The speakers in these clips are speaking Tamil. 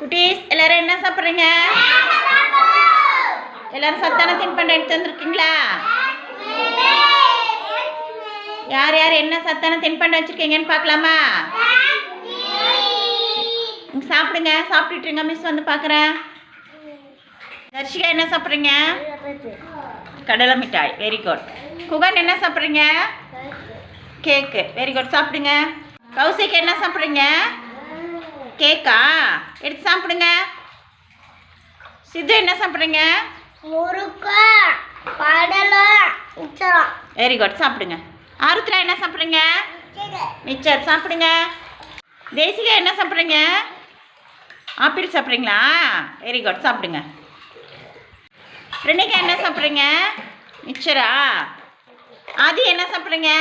குட்டீஸ் எல்லாரும் என்ன சாப்பிட்றீங்க? எல்லாரும் சத்தான தின்பண்டம் எடுத்து வந்திருக்கீங்களா யார் யார் என்ன சத்தான தின்பண்டம் வச்சுருக்கீங்கன்னு பார்க்கலாமா? சாப்பிடுங்க சாப்பிட்டுட்டுருங்க மிஸ் வந்து பார்க்குறேன். தர்ஷிகா என்ன சாப்பிட்றீங்க? கடலை மிட்டாய் வெரி குட் குகன் என்ன சாப்பிட்றீங்க? கேக்கு வெரி குட் சாப்பிடுங்க. கௌசிக்கு என்ன சாப்பிட்றீங்க? கேக்கா? எடுத்து சாப்பிடுங்க. சித்து என்ன சாப்பிட்றீங்க? வெரி குட் சாப்பிடுங்க. ஆருத்ரா என்ன சாப்பிட்றீங்க? மிச்சர். சாப்பிடுங்க. தேசிகா என்ன சாப்பிட்றீங்க? ஆப்பிள் சாப்பிட்றீங்களா? வெரி குட் சாப்பிடுங்க. ரெனிகா என்ன சாப்பிட்றீங்க? மிச்சரா? ஆதி என்ன சாப்பிட்றீங்க?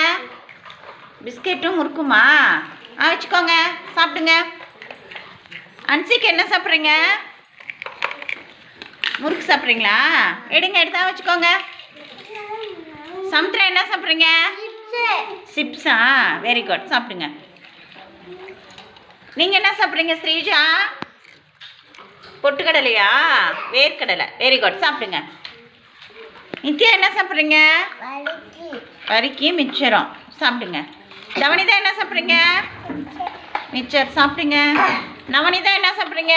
பிஸ்கெட்டும் முறுக்குமா? ஆ வச்சுக்கோங்க. சாப்பிடுங்க. அன்சிக்கு என்ன சாப்பிட்றீங்க? முறுக்கு சாப்பிட்றீங்களா? எடுங்க எடுத்தா வச்சுக்கோங்க. சமுத்திரா என்ன சாப்பிட்றீங்க? சிப்ஸா? வெரி குட் சாப்பிடுங்க. நீங்கள் என்ன சாப்பிட்றீங்க ஸ்ரீஜா? பொட்டுக்கடலையா? வேர்க்கடலை. வெரி குட் சாப்பிடுங்க. நித்யா என்ன சாப்பிட்றீங்க? வரிக்கி மிச்சரம். சாப்பிடுங்க. தவனிதா என்ன சாப்பிட்றீங்க? மிச்சர். சாப்பிடுங்க. நவனிதா என்ன சாப்பிட்றீங்க?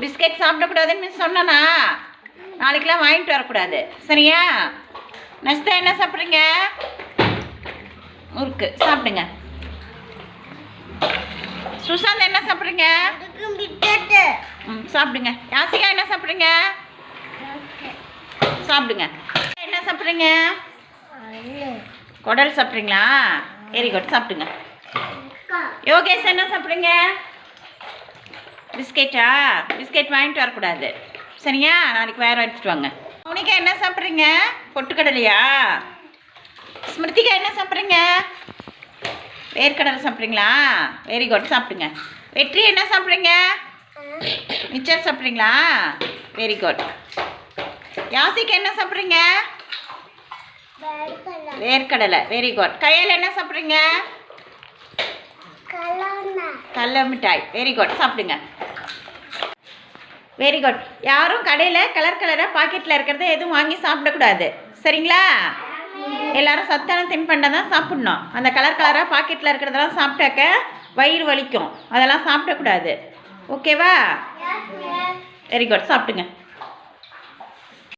பிஸ்கெட் சாப்பிடக்கூடாதுன்னு மிஸ் சொன்னனா? நாளைக்கெல்லாம் வாங்கிட்டு வரக்கூடாது. சரியா? நஸ்தா என்ன சாப்பிட்றீங்க? முறுக்கு. சாப்பிடுங்க. சுசாந்த் என்ன சாப்பிட்றீங்க? ம் சாப்பிடுங்க. யாசிகா என்ன சாப்பிட்றீங்க? சாப்பிடுங்க. என்ன சாப்பிட்றீங்க? குடல் சாப்பிட்றீங்களா? வெரி குட் சாப்பிடுங்க. யோகேஷ் என்ன சாப்பிட்றீங்க பிஸ்கெட்டா? பிஸ்கெட் வாங்கிட்டு வரக்கூடாது. சரியா? நாளைக்கு வேறு எடுத்துட்டு வாங்க. மௌனிகா என்ன சாப்பிட்றீங்க? பொட்டுக்கடலையா? ஸ்மிருதிகா என்ன சாப்பிட்றீங்க? வேர்க்கடலை சாப்பிட்றீங்களா? வெரி குட் சாப்பிடுங்க. வெற்றி என்ன சாப்பிட்றீங்க? மிச்சர் சாப்பிட்றீங்களா? வெரி குட் யாசிக்கு என்ன சாப்பிட்றீங்க? வேர்க்கடலை. வெரி குட் கையில் என்ன சாப்பிட்றீங்க? கடல மிட்டாய். வெரி குட் சாப்பிடுங்க. வெரி குட் யாரும் கடையில் கலர் கலராக பாக்கெட்டில் இருக்கிறத எதுவும் வாங்கி சாப்பிடக்கூடாது. சரிங்களா? எல்லாரும் சத்தான தின்பண்டம் தான் சாப்பிட்ணும். அந்த கலர் கலராக பாக்கெட்டில் இருக்கிறதெல்லாம் சாப்பிட்டாக்க வயிறு வலிக்கும். அதெல்லாம் சாப்பிடக்கூடாது. ஓகேவா வெரி குட் சாப்பிடுங்க.